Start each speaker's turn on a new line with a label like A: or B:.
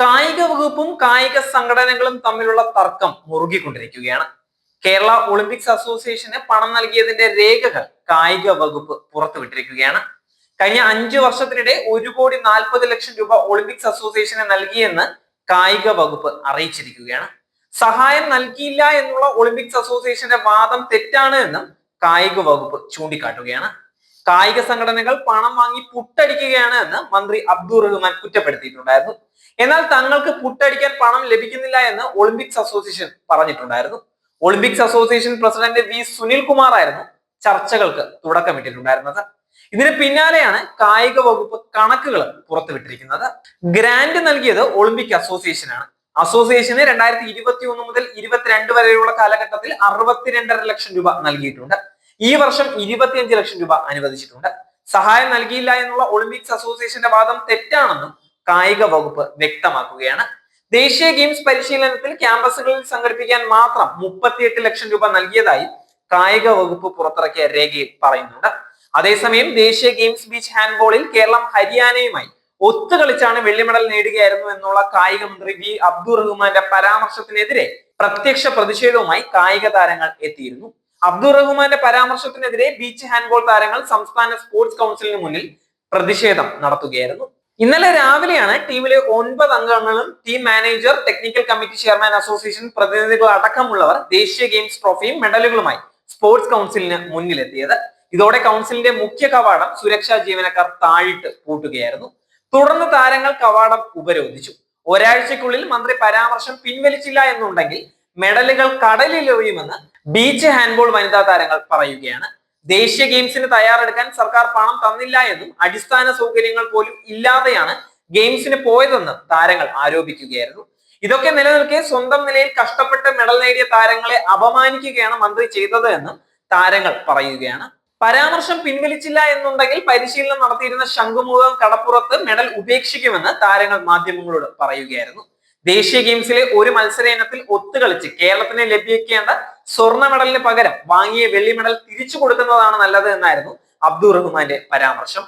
A: കായിക വകുപ്പും കായിക സംഘടനകളും തമ്മിലുള്ള തർക്കം മുറുകിക്കൊണ്ടിരിക്കുകയാണ്. കേരള ഒളിമ്പിക്സ് അസോസിയേഷന് പണം നൽകിയതിന്റെ രേഖകൾ കായിക വകുപ്പ് പുറത്തുവിട്ടിരിക്കുകയാണ്. കഴിഞ്ഞ അഞ്ചു വർഷത്തിനിടെ ഒരു കോടി നാൽപ്പത് ലക്ഷം രൂപ ഒളിമ്പിക്സ് അസോസിയേഷന് നൽകിയെന്ന് കായിക വകുപ്പ് അറിയിച്ചിരിക്കുകയാണ്. സഹായം നൽകിയില്ല എന്നുള്ള ഒളിമ്പിക്സ് അസോസിയേഷന്റെ വാദം തെറ്റാണ് എന്നും കായിക വകുപ്പ് ചൂണ്ടിക്കാട്ടുകയാണ്. കായിക സംഘടനകൾ പണം വാങ്ങി പുട്ടടിക്കുകയാണ് എന്ന് മന്ത്രി അബ്ദുൾ റഹ്മാൻ കുറ്റപ്പെടുത്തിയിട്ടുണ്ടായിരുന്നു. എന്നാൽ തങ്ങൾക്ക് പുട്ടടിക്കാൻ പണം ലഭിക്കുന്നില്ല എന്ന് ഒളിമ്പിക്സ് അസോസിയേഷൻ പറഞ്ഞിട്ടുണ്ടായിരുന്നു. Olympics association president V Sunil Kumar ആയിരുന്നു ചർച്ചകൾക്ക് തുടക്കമിട്ടിട്ടുണ്ടായിരുന്നത് ഇതിന് പിന്നാലെയാണ് കായിക വകുപ്പ് കണക്കുകൾ പുറത്തുവിട്ടിരിക്കുന്നത്. ഗ്രാന്റ് നൽകിയത് ഒളിമ്പിക് അസോസിയേഷനാണ് അസോസിയേഷന് രണ്ടായിരത്തി ഇരുപത്തി ഒന്ന് മുതൽ ഇരുപത്തിരണ്ട് വരെയുള്ള കാലഘട്ടത്തിൽ അറുപത്തിരണ്ടര ലക്ഷം രൂപ നൽകിയിട്ടുണ്ട്. ഈ വർഷം ഇരുപത്തിയഞ്ച് ലക്ഷം രൂപ അനുവദിച്ചിട്ടുണ്ട്. സഹായം നൽകിയില്ല എന്നുള്ള ഒളിമ്പിക്സ് അസോസിയേഷന്റെ വാദം തെറ്റാണെന്നും കായിക വകുപ്പ് വ്യക്തമാക്കുകയാണ്. ദേശീയ ഗെയിംസ് പരിശീലനത്തിൽ ക്യാമ്പസുകളിൽ സംഘടിപ്പിക്കാൻ മാത്രം മുപ്പത്തിയെട്ട് ലക്ഷം രൂപ നൽകിയതായി കായിക വകുപ്പ് പുറത്തിറക്കിയ രേഖയിൽ പറയുന്നുണ്ട്. അതേസമയം ദേശീയ ഗെയിംസ് ബീച്ച് ഹാൻഡ്ബോളിൽ കേരളം ഹരിയാനയുമായി ഒത്തുകളിച്ചാണ് വെള്ളി മെഡൽ നേടുകയായിരുന്നു എന്നുള്ള കായിക മന്ത്രി വി. അബ്ദുൾ റഹ്മാന്റെ പരാമർശത്തിനെതിരെ പ്രത്യക്ഷ പ്രതിഷേധവുമായി കായിക താരങ്ങൾ എത്തിയിരുന്നു. അബ്ദുൾ റഹ്മാന്റെ പരാമർശത്തിനെതിരെ ബീച്ച് ഹാൻഡ്ബോൾ താരങ്ങൾ സംസ്ഥാന സ്പോർട്സ് കൗൺസിലിന് മുന്നിൽ പ്രതിഷേധം നടത്തുകയായിരുന്നു. ഇന്നലെ രാവിലെയാണ് ടീമിലെ ഒൻപത് അംഗങ്ങളും team manager technical committee chairman association പ്രതിനിധികൾ അടക്കമുള്ളവർ ദേശീയ ഗെയിംസ് ട്രോഫിയും മെഡലുകളുമായി സ്പോർട്സ് കൗൺസിലിന് മുന്നിലെത്തിയത്. ഇതോടെ കൗൺസിലിന്റെ മുഖ്യ കവാടം സുരക്ഷാ ജീവനക്കാർ താഴിട്ട് പൂട്ടുകയായിരുന്നു. തുടർന്ന് താരങ്ങൾ കവാടം ഉപരോധിച്ചു. ഒരാഴ്ചക്കുള്ളിൽ മന്ത്രി പരാമർശം പിൻവലിച്ചില്ല എന്നുണ്ടെങ്കിൽ മെഡലുകൾ കടലിൽ ഒഴിയുമെന്ന് ബീച്ച് ഹാൻഡ്ബോൾ വനിതാ താരങ്ങൾ പറയുകയാണ്. ദേശീയ ഗെയിംസിന് തയ്യാറെടുക്കാൻ സർക്കാർ പണം തന്നില്ല എന്നും അടിസ്ഥാന സൗകര്യങ്ങൾ പോലും ഇല്ലാതെയാണ് ഗെയിംസിന് പോയതെന്ന് താരങ്ങൾ ആരോപിക്കുകയായിരുന്നു. ഇതൊക്കെ നിലനിൽക്കെ സ്വന്തം നിലയിൽ കഷ്ടപ്പെട്ട് മെഡൽ നേടിയ താരങ്ങളെ അപമാനിക്കുകയാണ് മന്ത്രി ചെയ്തത് എന്നും താരങ്ങൾ പറയുകയാണ്. പരാമർശം പിൻവലിച്ചില്ല എന്നുണ്ടെങ്കിൽ പരിശീലനം നടത്തിയിരുന്ന ശംഖുമുഖം കടപ്പുറത്ത് മെഡൽ ഉപേക്ഷിക്കുമെന്ന് താരങ്ങൾ മാധ്യമങ്ങളോട് പറയുകയായിരുന്നു. ദേശീയ ഗെയിംസിലെ ഒരു മത്സര ഇനത്തിൽ ഒത്തുകളിച്ച് കേരളത്തിന് ലഭിക്കേണ്ട സ്വർണ മെഡലിന് പകരം വാങ്ങിയ വെള്ളി മെഡൽ തിരിച്ചു കൊടുക്കുന്നതാണ് നല്ലത് എന്നായിരുന്നു അബ്ദുൾ റഹ്മാന്റെ പരാമർശം.